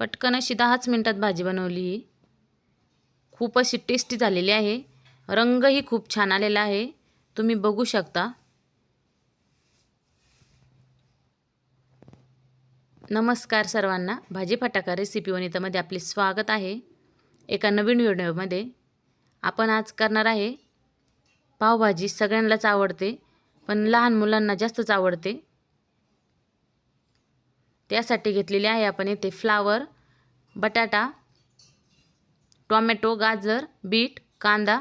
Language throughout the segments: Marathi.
पटकन अशी दहाच मिनटात भाजी बनवली ही. खूप अशी टेस्टी झालेली आहे. रंगही खूप छान आलेला आहे. तुम्ही बघू शकता. नमस्कार सर्वांना. भाजी फटाका रेसिपी वनितामध्ये आपले स्वागत आहे. एका नवीन व्हिडिओमध्ये आपण आज करणार आहे. पावभाजी सगळ्यांनाच आवडते पण लहान मुलांना जास्तच आवडते. त्यासाठी घेतलेली आहे आपण येथे फ्लावर बटाटा टॉमॅटो गाजर बीट कांदा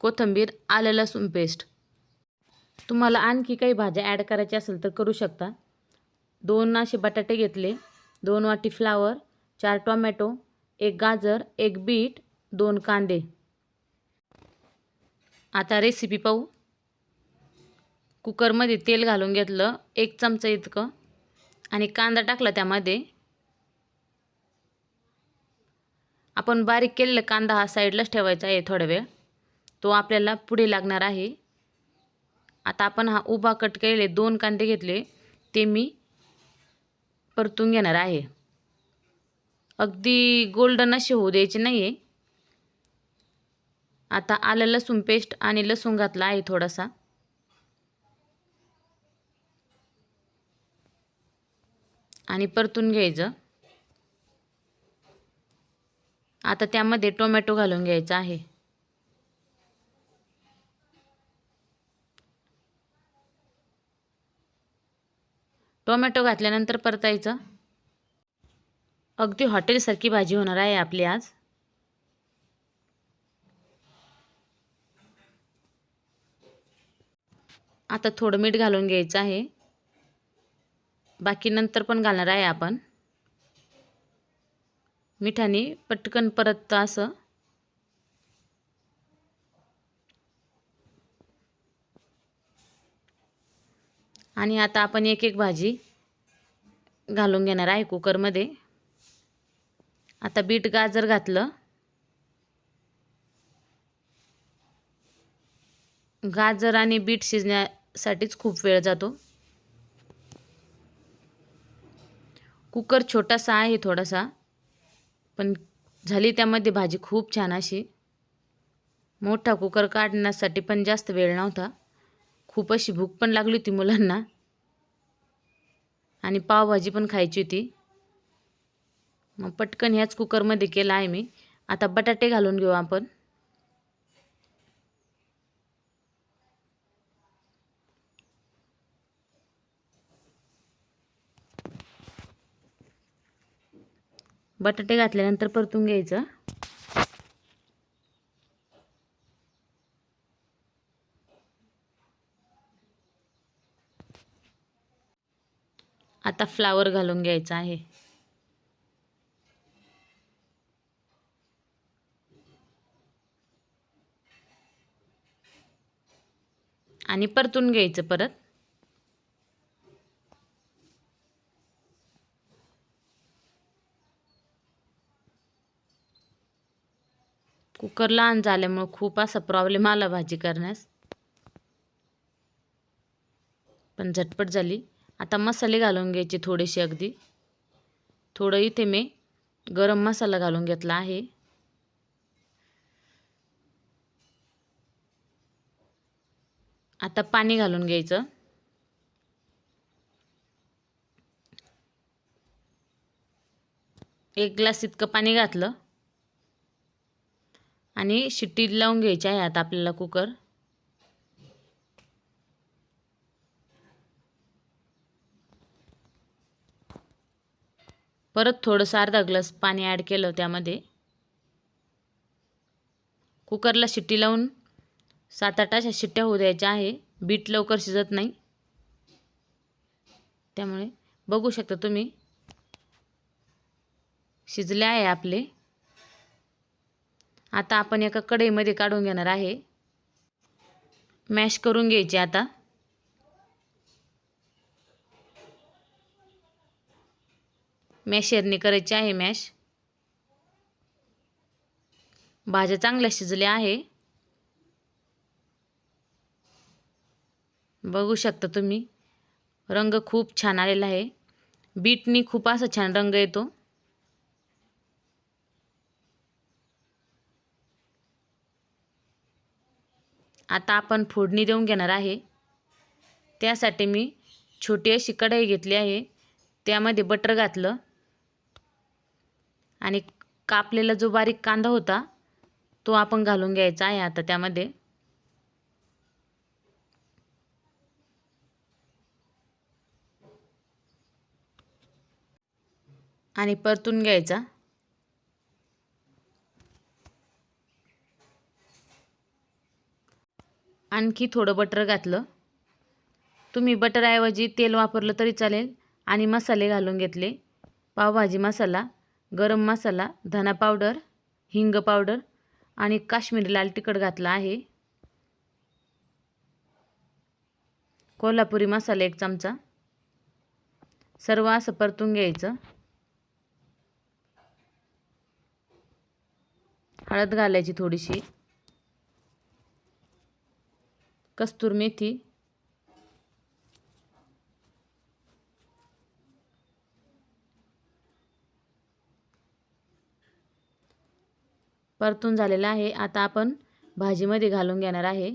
कोथिंबीर आलं लसूण पेस्ट. तुम्हाला आणखी काही भाज्या ॲड करायच्या असेल तर करू शकता. दोन असे बटाटे घेतले दोन वाटी फ्लावर चार टॉमॅटो एक गाजर एक बीट दोन कांदे. आता रेसिपी पाहू. कुकरमध्ये तेल घालून घेतलं एक चमचा इतकं. आणि कांदा टाकला त्यामध्ये. आपण बारीक केलेला कांदा हा साईडलाच ठेवायचा आहे थोडा वेळ. तो आपल्याला पुढे लागणार आहे. आता आपण हा उभा कट केलेले दोन कांदे घेतले ते मी परतून घेणार आहे. अगदी गोल्डन असे होऊ द्यायचे नाही आहे आता आलं लसूण पेस्ट आणि लसूण घातला आहे थोडासा. आणि परतून घ्यायचं. आता त्यामध्ये टोमॅटो घालून घ्यायचा आहे. टोमॅटो घातल्यानंतर परतायचं. अगदी हॉटेलसारखी भाजी होणार आहे आपली आज. आता थोडं मीठ घालून घ्यायचं आहे. बाकी नंतर पण घालणार आहे आपण. मिठाने पटकन परत असं. आणि आता आपण एक एक भाजी घालून घेणार आहे कुकरमध्ये. आता बीट गाजर घातलं. गाजर आणि बीट शिजण्यासाठीच खूप वेळ जातो. कुकर छोटासा आहे थोडासा पण झाली त्यामध्ये भाजी खूप छान अशी. मोठा कुकर काढण्यासाठी पण जास्त वेळ नव्हता. खूप अशी भूक पण लागली होती मुलांना. आणि पावभाजी पण खायची होती. मग पटकन ह्याच कुकरमध्ये केला आहे मी. आता बटाटे घालून घेऊ आपण. बटाटे घातल्यानंतर परतून घ्यायचं. आता फ्लावर घालून घ्यायचा आहे. आणि परतून घ्यायचं परत. कुकर लहान झाल्यामुळं खूप असा प्रॉब्लेम आला भाजी करण्यास. पण झटपट झाली. आता मसाले घालून घ्यायचे थोडेसे अगदी. थोडं इथे मी गरम मसाला घालून घेतला आहे. आता पाणी घालून घ्यायचं. एक ग्लास इतकं पाणी घातलं. आणि शिट्टी लावून घ्यायची आहे आता आपल्याला कुकर. परत थोडंसं अर्धा ग्लास पाणी ॲड केलं त्यामध्ये. कुकरला शिट्टी लावून सात आठ अशा शिट्ट्या होऊ द्यायच्या आहे. बीट लवकर शिजत नाही. त्यामुळे बघू शकता तुम्ही. शिजले आहे आपले. आता आपण एका कढईमध्ये काढून घेणार आहे. मॅश करून घ्यायचे आता. मॅशरने करायची आहे मॅश. भाज्या चांगल्या शिजल्या आहे. बघू शकता तुम्ही रंग खूप छान आलेला आहे. बीटनी खूप असा छान रंग येतो. आता आपण फोडणी देऊन घेणार आहे. त्यासाठी मी छोटी अशी कढई घेतली आहे. त्यामध्ये बटर घातलं. आणि कापलेला जो बारीक कांदा होता तो आपण घालून घ्यायचा आहे आता त्यामध्ये. आणि परतून घ्यायचा. आणखी थोडं बटर घातलं. तुम्ही बटरऐवजी तेल वापरलं तरी चालेल आणि मसाले घालून घेतले. पावभाजी मसाला गरम मसाला धना पावडर हिंग पावडर आणि काश्मीरी लाल तिखट घातला आहे. कोल्हापुरी मसाला एक चमचा. सर्व असं परतून घ्यायचं. हळद घालायची थोडीशी. कस्तूर मेथी. परतून झालेला आहे. आता आपण भाजीमध्ये घालून घेणार आहे.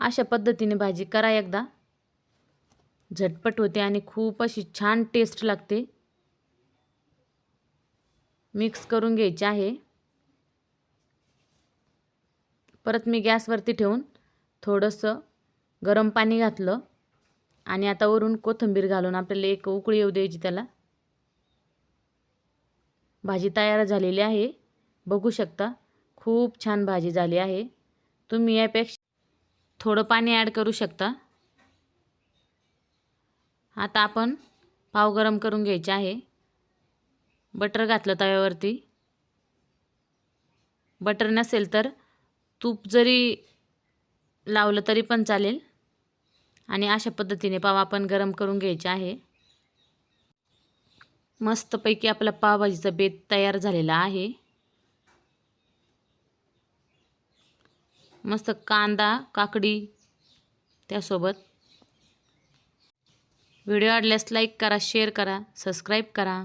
अशा पद्धतीने भाजी करा एकदा. झटपट होते आणि खूप अशी छान टेस्ट लागते. मिक्स करून घ्यायचे आहे. परत मी गॅसवरती ठेवून थोडंसं गरम पाणी घातलं आणि आता वरून कोथिंबीर घालून आपल्याला एक उकळी येऊ द्यायची त्याला. भाजी तयार झालेली आहे. बघू शकता खूप छान भाजी झाली आहे. तुम्ही यापेक्षा थोडं पाणी ॲड करू शकता. आता आपण पाव गरम करून घ्यायचे आहे. बटर घातलं तव्यावरती. बटर नसेल तर तूप जरी लावलं तरी पण चालेल. आणि अशा पद्धतीने पाव आपण गरम करून घ्यायचे आहे. मस्तपैकी आपला पावभाजीचा बेत तयार झालेला आहे. मस्त कांदा काकडी त्यासोबत. व्हिडिओ आवडल्यास लाईक करा शेअर करा सबस्क्राईब करा.